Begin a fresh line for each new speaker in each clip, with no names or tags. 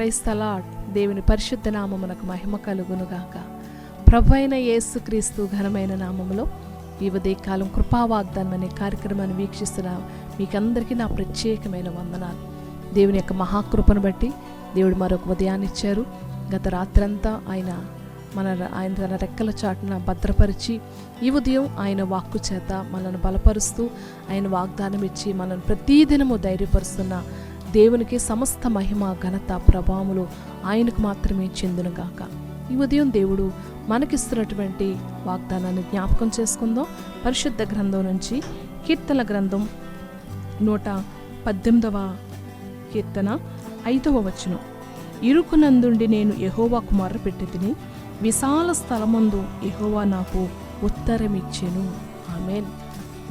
క్రైస్తలా దేవుని పరిశుద్ధ నామమునకు మహిమ కలుగునుగాక. ప్రభు అయిన యేసుక్రీస్తు ఘనమైన నామములో ఈ ఉదయకాలం కృపావాగ్దానం అనే కార్యక్రమాన్ని వీక్షిస్తున్న మీకందరికీ నా ప్రత్యేకమైన వందనాలు. దేవుని యొక్క మహాకృపను బట్టి దేవుడు మరొక ఉదయాన్ని ఇచ్చారు. గత రాత్రంతా ఆయన మన ఆయన తన రెక్కల చాటున భద్రపరిచి ఈ ఉదయం ఆయన వాక్కు చేత మనల్ని బలపరుస్తూ ఆయన వాగ్దానం ఇచ్చి మనల్ని ప్రతిదినము ధైర్యపరుస్తున్న దేవునికి సమస్త మహిమ ఘనత ప్రభావములు ఆయనకు మాత్రమే చెందునుగాక. ఈ ఉదయం దేవుడు మనకిస్తున్నటువంటి వాగ్దానాన్ని జ్ఞాపకం చేసుకుందాం. పరిశుద్ధ గ్రంథం నుంచి కీర్తన గ్రంథం నూట పద్దెనిమిదవ కీర్తన ఐదవ వచనం. ఇరుకునందుండి నేను యహోవాకు కుమార పెట్టి తిని విశాల స్థలమందు యహోవా నాకు ఉత్తరమిచ్చెను. ఆమెన్.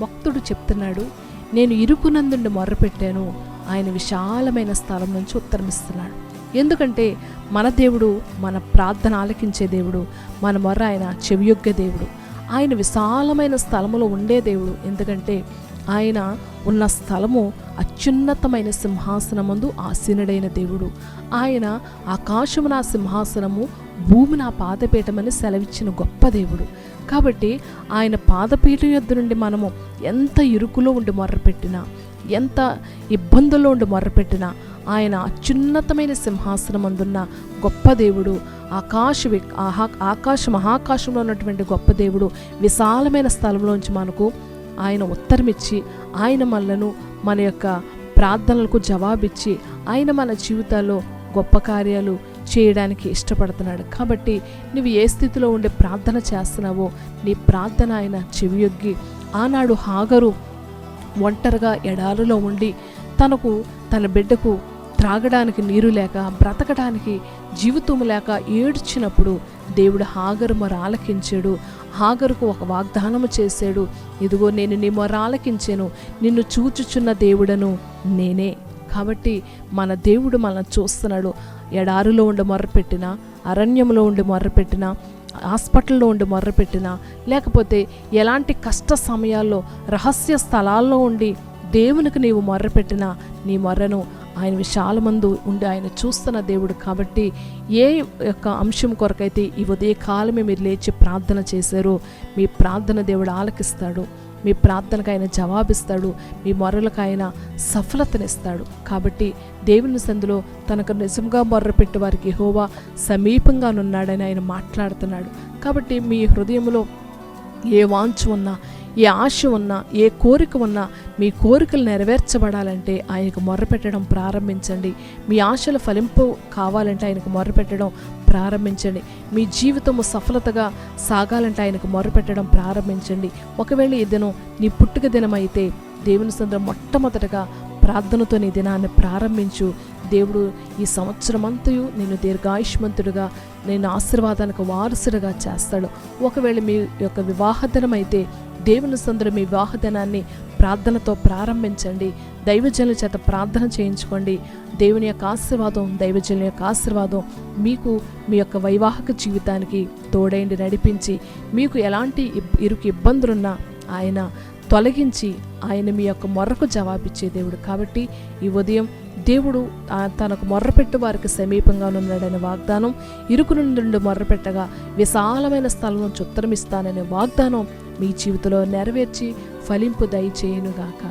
భక్తుడు చెప్తున్నాడు నేను ఇరుకునందుండి మొర్రపెట్టాను ఆయన విశాలమైన స్థలం నుంచి ఉత్తరమిస్తున్నాడు. ఎందుకంటే మన దేవుడు మన ప్రార్థన ఆలకించే దేవుడు మన మొర్ర ఆయన చెవియొగ్గ దేవుడు. ఆయన విశాలమైన స్థలములో ఉండే దేవుడు. ఎందుకంటే ఆయన ఉన్న స్థలము అత్యున్నతమైన సింహాసనమందు ఆసీనుడైన దేవుడు. ఆయన ఆకాశము నా సింహాసనము భూమి నా పాదపీఠమని సెలవిచ్చిన గొప్ప దేవుడు. కాబట్టి ఆయన పాదపీఠం యొద్ద నుండి మనము ఎంత ఇరుకులో ఉండి మొర్రపెట్టినా ఎంత ఇబ్బందుల్లో ఉండి మొరపెట్టినా ఆయన అత్యున్నతమైన సింహాసనం అందున్న గొప్ప దేవుడు ఆకాశ ఆహా ఆకాశ మహాకాశంలో ఉన్నటువంటి గొప్ప దేవుడు విశాలమైన స్థలంలోంచి మనకు ఆయన ఉత్తరమిచ్చి ఆయన మనలను మన యొక్క ప్రార్థనలకు జవాబిచ్చి ఆయన మన జీవితాల్లో గొప్ప కార్యాలు చేయడానికి ఇష్టపడుతున్నాడు. కాబట్టి నువ్వు ఏ స్థితిలో ఉండే ప్రార్థన చేస్తున్నావో నీ ప్రార్థన ఆయన చెవియొగ్గి ఆనాడు హాగరు ఒంటరిగా ఎడారులో ఉండి తనకు తన బిడ్డకు త్రాగడానికి నీరు లేక బ్రతకడానికి జీవితం లేక ఏడ్చినప్పుడు దేవుడు హాగరు మొర ఆలకించాడు హాగరుకు ఒక వాగ్దానము చేశాడు. ఇదిగో నేను నీ మొర ఆలకించాను నిన్ను చూచుచున్న దేవుడను నేనే. కాబట్టి మన దేవుడు మనల్ని చూస్తున్నాడు. ఎడారిలో ఉండి మొర్రపెట్టినా అరణ్యంలో ఉండి మొర్రపెట్టినా హాస్పిటల్లో ఉండి మొర్రపెట్టినా లేకపోతే ఎలాంటి కష్ట సమయాల్లో రహస్య స్థలాల్లో ఉండి దేవునికి నీవు మొర్రపెట్టినా నీ మొర్రను ఆయన విశాలమందు ఉండి ఆయన చూస్తున్న దేవుడు కాబట్టి ఏ యొక్క అంశం కొరకైతే ఈ ఉదయకాలమే మీరు లేచి ప్రార్థన చేశారో మీ ప్రార్థన దేవుడు ఆలకిస్తాడు. మీ ప్రార్థనకు ఆయన జవాబిస్తాడు మీ మొరలకు ఆయన సఫలతనిస్తాడు. కాబట్టి దేవుని సందులో తనకు నిజంగా మొర్రపెట్టే వారికి హోవా సమీపంగానున్నాడని ఆయన మాట్లాడుతున్నాడు. కాబట్టి మీ హృదయంలో ఏ వాంఛ ఉన్నా ఏ ఆశ ఉన్నా ఏ కోరిక ఉన్నా మీ కోరికలు నెరవేర్చబడాలంటే ఆయనకు మొర్రపెట్టడం ప్రారంభించండి. మీ ఆశల ఫలింపు కావాలంటే ఆయనకు మొర్రపెట్టడం ప్రారంభించండి. మీ జీవితము సఫలతగా సాగాలంటే ఆయనకు మొర్రపెట్టడం ప్రారంభించండి. ఒకవేళ ఈ దినం నీ పుట్టుక దినం అయితే దేవుని సందరం మొట్టమొదటగా ప్రార్థనతో నీ దినాన్ని ప్రారంభించు. దేవుడు ఈ సంవత్సరం అంతయు నేను దీర్ఘాయుష్మంతుడుగా నేను ఆశీర్వాదానికి వారసుడుగా చేస్తాడు. ఒకవేళ మీ యొక్క వివాహదినం అయితే దేవుని సందరు మీ వివాహదినాన్ని ప్రార్థనతో ప్రారంభించండి. దైవజనుల చేత ప్రార్థన చేయించుకోండి. దేవుని యొక్క ఆశీర్వాదం దైవజనుల యొక్క ఆశీర్వాదం మీకు మీ యొక్క వైవాహిక జీవితానికి తోడైండి నడిపించి మీకు ఎలాంటి ఇబ్- ఇరుకు ఇబ్బందులున్నా ఆయన తొలగించి ఆయన మీ యొక్క మొర్రకు జవాబిచ్చే దేవుడు. కాబట్టి ఈ ఉదయం దేవుడు తనకు మొర్రపెట్టు వారికి సమీపంగా ఉన్నాడనే వాగ్దానం ఇరుకు నుండి మొర్రపెట్టగా విశాలమైన స్థలం నుంచి ఉత్తరమిస్తాననే వాగ్దానం మీ జీవితంలో నెరవేర్చి ఫలింపు దయచేయనుగాక.